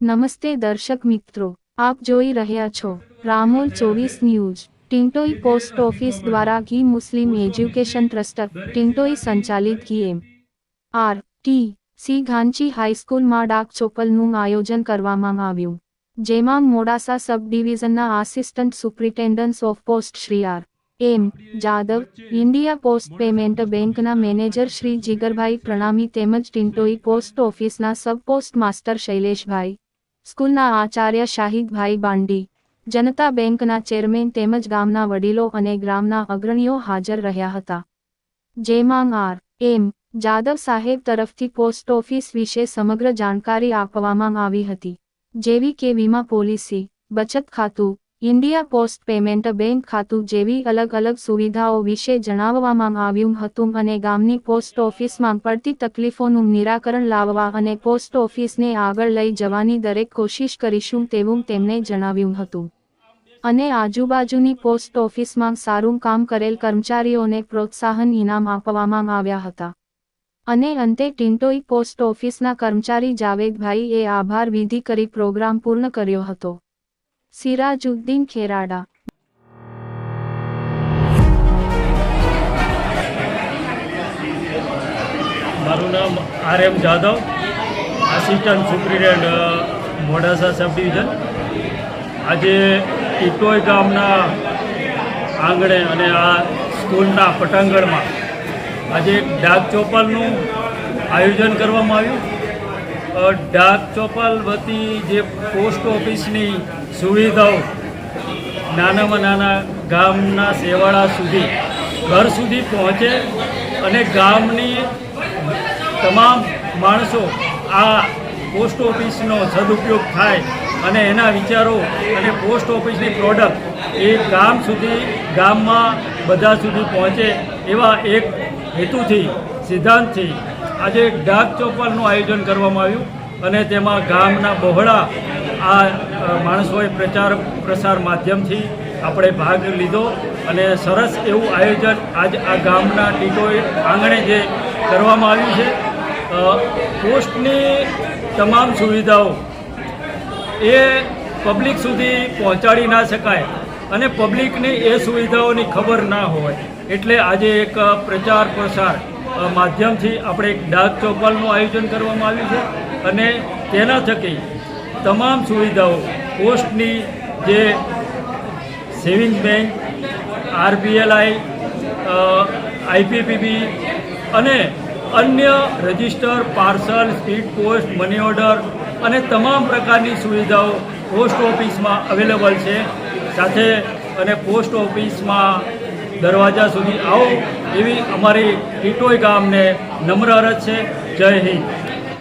નમસ્તે દર્શક મિત્રો, આપ જોઈ રહ્યા છો રામોલ ચોવીસ ન્યૂઝ. ટિન્ટોઈ પોસ્ટ ઓફિસ દ્વારા ઘી મુસ્લિમ એજ્યુકેશન ટ્રસ્ટ ટિન્ટોઈ સંચાલિત the M. R. T. C. Ghanchi હાઈસ્કૂલમાં ડાક ચોપલનું આયોજન કરવામાં આવ્યું, જેમાં Modasa sub ડિવિઝનના assistant superintendent of post Shri R. M. Jadav, India post payment બેંકના મેનેજર શ્રી જીગરભાઈ પ્રણામી તેમજ ટિન્ટોઈ પોસ્ટ ઓફિસના સબ પોસ્ટ માસ્ટર શૈલેષભાઈ સ્કૂલના આચાર્ય શાહિદભાઈ બાંડી, જનતા બેંકના ચેરમેન તેમજ ગામના વડીલો અને ગ્રામના અગ્રણીઓ હાજર રહ્યા હતા. જેમાં આર. એમ. જાદવ સાહેબ તરફથી પોસ્ટ ઓફિસ વિશે સમગ્ર જાણકારી આપવામાં આવી હતી. જેવી કે વીમા પોલિસી, બચત ખાતું ઇન્ડિયા પોસ્ટ પેમેન્ટ બેંક ખાતું જેવી અલગ અલગ સુવિધાઓ વિશે જણાવવામાં આવ્યું હતું અને ગામની પોસ્ટ ઓફિસમાં પડતી તકલીફોનું નિરાકરણ લાવવા અને પોસ્ટ ઓફિસને આગળ લઈ જવાની દરેક કોશિશ કરીશું તેવું તેમણે જણાવ્યું હતું. અને આજુબાજુની પોસ્ટ ઓફિસમાં સારું કામ કરેલ કર્મચારીઓને પ્રોત્સાહન ઇનામ આપવામાં આવ્યા હતા. અને અંતે ટિન્ટોઈ પોસ્ટ ઓફિસના કર્મચારી જાવેદભાઈએ આભાર વિધિ કરી પ્રોગ્રામ પૂર્ણ કર્યો હતો. સિરાજુદ્દીન ખેરાડા મારું નામ R M Jadav assistant superintendent Modasa sub division આજે ઇટોય ગામના આંગણે અને આ સ્કૂલના પટાંગણમાં આજે ડાક ચોપાલનું આયોજન કરવામાં આવ્યું. ડાક ચોપાલ વતી જે પોસ્ટ ઓફિસની સુવિધાઓ નાનામાં નાના ગામના સેવાળા સુધી, ઘર સુધી પહોંચે અને ગામની તમામ માણસો આ પોસ્ટ ઓફિસનો સદુપયોગ થાય અને એના વિચારો અને પોસ્ટ ઓફિસની પ્રોડક્ટ એ ગામ સુધી, ગામમાં બધા સુધી પહોંચે એવા એક હેતુથી, સિદ્ધાંતથી આજે એક ડાક ચોપાલનું આયોજન કરવામાં આવ્યું અને તેમાં ગામના બહોળા આ માણસોએ પ્રચાર, પ્રસાર માધ્યમથી આપણે ભાગ લીધો અને સરસ એવું આયોજન આજ આ ગામના ટીટોએ આંગણે જે કરવામાં આવ્યું છે. પોસ્ટની તમામ સુવિધાઓ એ પબ્લિક સુધી પહોંચાડી ના શકાય અને પબ્લિકને એ સુવિધાઓની ખબર ના હોય. એટલે આજે એક પ્રચાર પ્રસાર માધ્યમથી આપણે એક ડાક ચોપાલનું આયોજન કરવામાં આવ્યું છે અને તેના થકી તમામ સુવિધાઓ, પોસ્ટની જે સેવિંગ બેંક, આરબીએલઆઈ આઈપીપીબી અને અન્ય register, parcel, speed post, money order અને તમામ પ્રકારની સુવિધાઓ પોસ્ટ ઓફિસમાં અવેલેબલ છે. સાથે અને પોસ્ટ ઓફિસમાં દરવાજા સુધી આવો. એવી અમારી ટીટોઈ ગામને નમ્ર અરજ છે. જય હિન્દ.